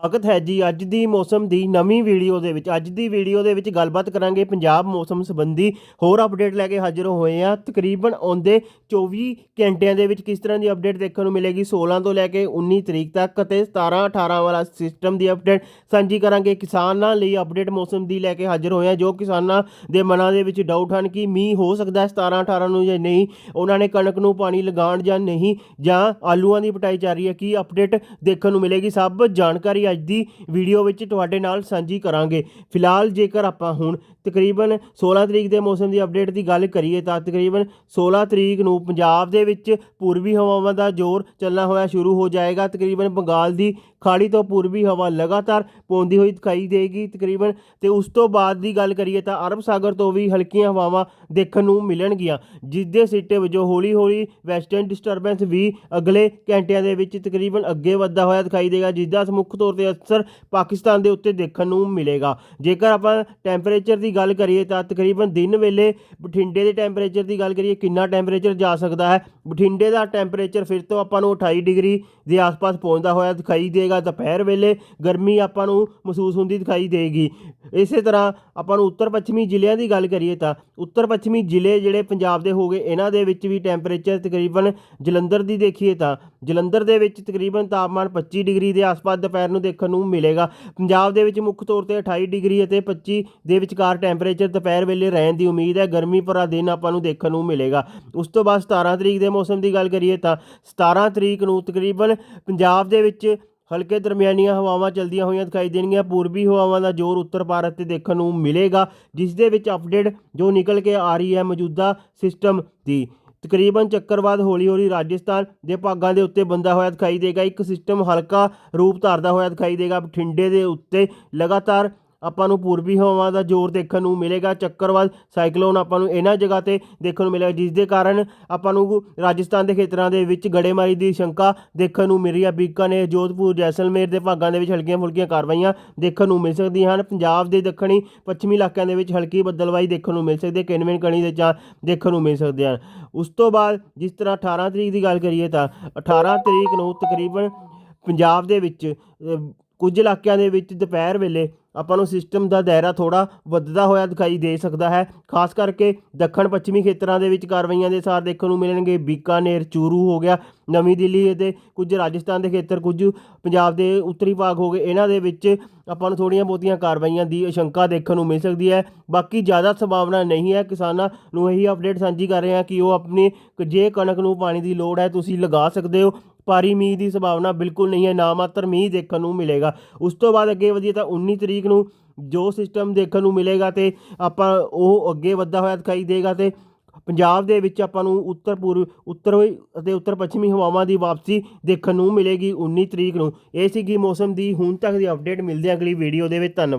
ਸਵਾਗਤ ਹੈ ਜੀ ਅੱਜ ਦੀ ਮੌਸਮ ਦੀ ਨਵੀਂ ਵੀਡੀਓ ਦੇ ਵਿੱਚ। ਅੱਜ ਦੀ ਵੀਡੀਓ ਦੇ ਵਿੱਚ ਗੱਲਬਾਤ ਕਰਾਂਗੇ ਪੰਜਾਬ ਮੌਸਮ ਸੰਬੰਧੀ। ਹੋਰ ਅਪਡੇਟ ਲੈ ਕੇ ਹਾਜ਼ਰ ਹੋਏ ਆ ਤਕਰੀਬਨ ਆਉਂਦੇ 24 ਘੰਟਿਆਂ ਦੇ ਵਿੱਚ ਕਿਸ ਤਰ੍ਹਾਂ ਦੀ ਅਪਡੇਟ ਦੇਖਣ ਨੂੰ ਮਿਲੇਗੀ? 16 ਤੋਂ ਲੈ ਕੇ 19 ਤਰੀਕ ਤੱਕ ਅਤੇ 17 18 ਵਾਲਾ ਸਿਸਟਮ ਦੀ ਅਪਡੇਟ ਸਾਂਝੀ ਕਰਾਂਗੇ ਕਿਸਾਨਾਂ ਲਈ ਅਪਡੇਟ ਮੌਸਮ ਦੀ ਲੈ ਕੇ ਹਾਜ਼ਰ ਹੋਏ ਆ ਜੋ ਕਿਸਾਨਾਂ ਦੇ ਮਨਾਂ ਦੇ ਵਿੱਚ ਡਾਊਟ ਹਨ ਕਿ ਮੀਂਹ ਹੋ ਸਕਦਾ ਹੈ 17 18 ਨੂੰ ਜਾਂ ਨਹੀਂ। ਉਹਨਾਂ ਨੇ ਕਣਕ ਨੂੰ ਪਾਣੀ ਲਗਾਉਣ ਜਾਂ ਨਹੀਂ ਜਾਂ ਆਲੂਆਂ ਦੀ ਪਟਾਈ ਚੱਲ ਰਹੀ ਹੈ। ਕੀ ਅਪਡੇਟ ਦੇਖਣ ਨੂੰ ਮਿਲੇਗੀ? ਸਭ ਜਾਣਕਾਰੀ ਅੱਜ ਦੀ ਵੀਡੀਓ ਵਿੱਚ ਤੁਹਾਡੇ ਨਾਲ ਸਾਂਝੀ ਕਰਾਂਗੇ। ਫਿਲਹਾਲ ਜੇਕਰ ਆਪਾਂ ਹੁਣ ਤਕਰੀਬਨ 16 ਤਰੀਕ ਦੇ ਮੌਸਮ ਦੀ ਅਪਡੇਟ ਦੀ ਗੱਲ ਕਰੀਏ ਤਾਂ ਤਕਰੀਬਨ 16 ਤਰੀਕ ਨੂੰ ਪੰਜਾਬ ਦੇ ਵਿੱਚ ਪੂਰਬੀ ਹਵਾਵਾਂ ਦਾ ਜ਼ੋਰ ਚੱਲਣਾ ਹੋਇਆ ਸ਼ੁਰੂ ਹੋ ਜਾਏਗਾ। ਤਕਰੀਬਨ ਬੰਗਾਲ ਦੀ ਖਾੜੀ ਤੋਂ ਪੂਰਬੀ ਹਵਾ ਲਗਾਤਾਰ ਪੌਂਦੀ ਹੋਈ ਦਿਖਾਈ ਦੇਗੀ ਤਕਰੀਬਨ। ਤੇ ਉਸ ਤੋਂ ਬਾਅਦ ਦੀ ਗੱਲ ਕਰੀਏ ਤਾਂ ਅਰਬ ਸਾਗਰ ਤੋਂ ਵੀ ਹਲਕੀਆਂ ਹਵਾਵਾਂ ਦੇਖਣ ਨੂੰ ਮਿਲਣਗੀਆਂ ਜਿਸ ਦੇ ਸਿੱਟੇ ਵਜੋਂ ਹੌਲੀ ਹੌਲੀ ਵੈਸਟਰਨ ਡਿਸਟਰਬੈਂਸ ਵੀ ਅਗਲੇ ਘੰਟਿਆਂ ਦੇ ਵਿੱਚ ਤਕਰੀਬਨ ਅੱਗੇ ਵੱਧਦਾ ਹੋਇਆ ਦਿਖਾਈ ਦੇਗਾ ਜਿਸ ਦਾ ਮੁੱਖ ਤੌਰ ਤੇ ਅਸਰ ਪਾਕਿਸਤਾਨ ਦੇ ਉੱਤੇ ਦੇਖਣ ਨੂੰ ਮਿਲੇਗਾ। ਜੇਕਰ ਆਪਾਂ ਟੈਂਪਰੇਚਰ ਦੀ ਗੱਲ ਕਰੀਏ ਤਾਂ ਤਕਰੀਬਨ ਦਿਨ ਵੇਲੇ ਬਠਿੰਡੇ ਦੇ ਟੈਂਪਰੇਚਰ ਦੀ ਗੱਲ ਕਰੀਏ ਕਿੰਨਾ ਟੈਂਪਰੇਚਰ ਜਾ ਸਕਦਾ ਹੈ? ਬਠਿੰਡੇ ਦਾ ਟੈਂਪਰੇਚਰ ਫਿਰ ਤੋਂ ਆਪਾਂ ਨੂੰ 28 ਡਿਗਰੀ ਦੇ ਆਸ-ਪਾਸ ਪਹੁੰਚਦਾ ਹੋਇਆ ਦਿਖਾਈ ਦੇਗਾ। ਦੁਪਹਿਰ ਵੇਲੇ ਗਰਮੀ ਆਪਾਂ ਨੂੰ ਮਹਿਸੂਸ ਹੁੰਦੀ ਦਿਖਾਈ ਦੇਗੀ। ਇਸੇ ਤਰ੍ਹਾਂ ਆਪਾਂ ਨੂੰ ਉੱਤਰ ਪੱਛਮੀ ਜ਼ਿਲ੍ਹਿਆਂ ਦੀ ਗੱਲ ਕਰੀਏ ਤਾਂ ਉੱਤਰ ਪੱਛਮੀ ਜ਼ਿਲ੍ਹੇ ਜਿਹੜੇ ਪੰਜਾਬ ਦੇ ਹੋਗੇ ਇਹਨਾਂ ਦੇ ਵਿੱਚ ਵੀ ਟੈਂਪਰੇਚਰ ਤਕਰੀਬਨ ਜਲੰਧਰ ਦੀ ਦੇਖੀਏ ਤਾਂ ਜਲੰਧਰ ਦੇ ਵਿੱਚ ਤਕਰੀਬਨ ਤਾਪਮਾਨ 25 ਡਿਗਰੀ ਦੇ ਆਸ-ਪਾਸ ਦੁਪਹਿਰ ਨੂੰ ਦੇਖਣ ਨੂੰ ਮਿਲੇਗਾ। ਪੰਜਾਬ ਦੇ ਵਿੱਚ ਮੁੱਖ ਤੌਰ ਤੇ 28 ਡਿਗਰੀ ਅਤੇ 25 ਦੇ ਵਿਚਕਾਰ ਟੈਂਪਰੇਚਰ ਦੁਪਹਿਰ ਵੇਲੇ ਰਹਿਣ ਦੀ ਉਮੀਦ ਹੈ। ਗਰਮੀ ਭਰਾ ਦਿਨ ਆਪਾਂ ਨੂੰ ਦੇਖਣ ਨੂੰ ਮਿਲੇਗਾ। ਉਸ ਤੋਂ ਬਾਅਦ 17 ਤਰੀਕ ਦੇ ਮੌਸਮ ਦੀ ਗੱਲ ਕਰੀਏ ਤਾਂ 17 ਤਰੀਕ ਨੂੰ ਤਕਰੀਬਨ ਪੰਜਾਬ ਦੇ ਵਿੱਚ ਹਲਕੇ ਦਰਮਿਆਨੀਆਂ ਹਵਾਵਾਂ ਚਲਦੀਆਂ ਹੋਈਆਂ ਦਿਖਾਈ ਦੇਣਗੀਆਂ। ਪੂਰਬੀ ਹਵਾਵਾਂ ਦਾ ਜ਼ੋਰ ਉੱਤਰ ਭਾਰਤ ਤੇ ਦੇਖਣ ਨੂੰ ਮਿਲੇਗਾ। ਜਿਸ ਦੇ ਵਿੱਚ ਅਪਡੇਟ ਜੋ ਨਿਕਲ ਕੇ ਆ ਰਹੀ ਹੈ ਮੌਜੂਦਾ ਸਿਸਟਮ ਦੀ। ਤਕਰੀਬਨ ਚੱਕਰਵਾਦ ਹੌਲੀ-ਹੌਲੀ ਰਾਜਸਥਾਨ ਦੇ ਭਾਗਾਂ ਦੇ ਉੱਤੇ ਬੰਦਾ ਹੋਇਆ ਦਿਖਾਈ ਦੇਗਾ। ਇੱਕ ਸਿਸਟਮ ਹਲਕਾ ਰੂਪ ਧਾਰਦਾ ਹੋਇਆ ਦਿਖਾਈ ਦੇਗਾ। ਬਠਿੰਡੇ ਦੇ ਉੱਤੇ ਲਗਾਤਾਰ ਆਪਾਂ ਨੂੰ ਪੂਰਬੀ ਹਵਾਵਾਂ ਦਾ ਜ਼ੋਰ ਦੇਖਣ ਨੂੰ ਮਿਲੇਗਾ ਚੱਕਰਵਾਦ ਸਾਈਕਲੋਨ ਆਪਾਂ ਨੂੰ ਇਹਨਾਂ ਜਗ੍ਹਾ ਤੇ ਦੇਖਣ ਨੂੰ ਮਿਲੇਗਾ ਜਿਸ ਦੇ ਕਾਰਨ ਆਪਾਂ ਨੂੰ ਰਾਜਸਥਾਨ ਦੇ ਖੇਤਰਾਂ ਦੇ ਵਿੱਚ ਗੜੇਮਾਰੀ ਦੀ ਸ਼ੰਕਾ ਦੇਖਣ ਨੂੰ ਮਿਲ ਰਹੀ ਹੈ ਬੀਕਾਨੇਰ, ਜੋਧਪੁਰ, ਜੈਸਲਮੇਰ ਦੇ ਭਾਗਾਂ ਦੇ ਵਿੱਚ ਹਲਕੀਆਂ ਫੁਲਕੀਆਂ ਕਾਰਵਾਈਆਂ ਦੇਖਣ ਨੂੰ ਮਿਲ ਸਕਦੀਆਂ ਹਨ। ਪੰਜਾਬ ਦੇ ਦੱਖਣੀ ਪੱਛਮੀ ਇਲਾਕਿਆਂ ਦੇ ਵਿੱਚ ਹਲਕੀ ਬੱਦਲਵਾਈ ਦੇਖਣ ਨੂੰ ਮਿਲ ਸਕਦੀ ਹੈ। ਕਿਨਮੇਨ ਕਣੀ ਦੇ ਚਾਰ ਦੇਖਣ ਨੂੰ ਮਿਲ ਸਕਦੇ ਹਨ। ਉਸ ਤੋਂ ਬਾਅਦ ਜਿਸ ਤਰ੍ਹਾਂ 18 ਤਰੀਕ ਦੀ ਗੱਲ ਕਰੀਏ ਤਾਂ 18 ਤਰੀਕ ਨੂੰ ਤਕਰੀਬਨ ਪੰਜਾਬ ਦੇ ਵਿੱਚ ਕੁਝ ਇਲਾਕਿਆਂ ਦੇ ਵਿੱਚ ਦੁਪਹਿਰ ਵੇਲੇ ਆਪਾਂ ਨੂੰ ਸਿਸਟਮ ਦਾ ਦਾਇਰਾ ਥੋੜਾ ਵੱਧਦਾ ਹੋਇਆ ਦਿਖਾਈ ਦੇ ਸਕਦਾ ਹੈ। ਖਾਸ ਕਰਕੇ ਦੱਖਣ ਪੱਛਮੀ ਖੇਤਰਾਂ ਦੇ ਵਿੱਚ ਕਾਰਵਾਈਆਂ ਦੇ ਸਾਰ ਦੇਖਣ ਨੂੰ ਮਿਲਣਗੇ। ਬੀਕਾਨੇਰ, ਚੂਰੂ ਹੋ ਗਿਆ, ਨਵੀਂ ਦਿੱਲੀ ਅਤੇ ਕੁਝ ਰਾਜਸਥਾਨ ਦੇ ਖੇਤਰ, ਕੁਝ ਪੰਜਾਬ ਦੇ ਉੱਤਰੀ ਭਾਗ ਹੋ ਗਏ। ਇਹਨਾਂ ਦੇ ਵਿੱਚ ਆਪਾਂ ਨੂੰ ਥੋੜੀਆਂ ਬਹੁਤੀਆਂ ਕਾਰਵਾਈਆਂ ਦੀ ਆਸ਼ੰਕਾ ਦੇਖਣ ਨੂੰ ਮਿਲ ਸਕਦੀ ਹੈ। ਬਾਕੀ ਜ਼ਿਆਦਾ ਸੰਭਾਵਨਾ ਨਹੀਂ ਹੈ। ਕਿਸਾਨਾਂ ਨੂੰ ਇਹੀ ਅਪਡੇਟ ਸਾਂਝੀ ਕਰ ਰਹੇ ਹਾਂ ਕਿ ਉਹ ਆਪਣੀ, ਜੇ ਕਣਕ ਨੂੰ ਪਾਣੀ ਦੀ ਲੋੜ ਹੈ, ਤੁਸੀਂ ਲਗਾ ਸਕਦੇ ਹੋ। ਭਾਰੀ ਮੀਂਹ ਦੀ ਸੰਭਾਵਨਾ ਬਿਲਕੁਲ ਨਹੀਂ ਹੈ, ਨਾ ਮਾਤਰ ਮੀਂਹ ਦੇਖਣ ਨੂੰ ਮਿਲੇਗਾ। ਉਸ ਤੋਂ ਬਾਅਦ ਅੱਗੇ ਵਧੀਏ ਤਾਂ 19 ਤਰੀਕ ਨੂੰ ਜੋ ਸਿਸਟਮ ਦੇਖਣ ਨੂੰ ਮਿਲੇਗਾ ਤੇ ਆਪਾਂ ਉਹ ਅੱਗੇ ਵੱਧਦਾ ਹੋਇਆ ਦਿਖਾਈ ਦੇਗਾ ਤੇ ਪੰਜਾਬ ਦੇ ਵਿੱਚ ਆਪਾਂ ਨੂੰ ਉੱਤਰ ਪੂਰਬ ਉੱਤਰ ਅਤੇ ਉੱਤਰ ਪੱਛਮੀ ਹਵਾਵਾਂ ਦੀ ਵਾਪਸੀ ਦੇਖਣ ਨੂੰ ਮਿਲੇਗੀ 19 ਤਰੀਕ ਨੂੰ। ਇਹ ਸੀਗੀ ਮੌਸਮ ਦੀ ਹੁਣ ਤੱਕ ਦੀ ਅਪਡੇਟ ਮਿਲਦੇ ਹਾਂ ਅਗਲੀ ਵੀਡੀਓ ਦੇ ਵਿੱਚ। ਧੰਨਵਾਦ।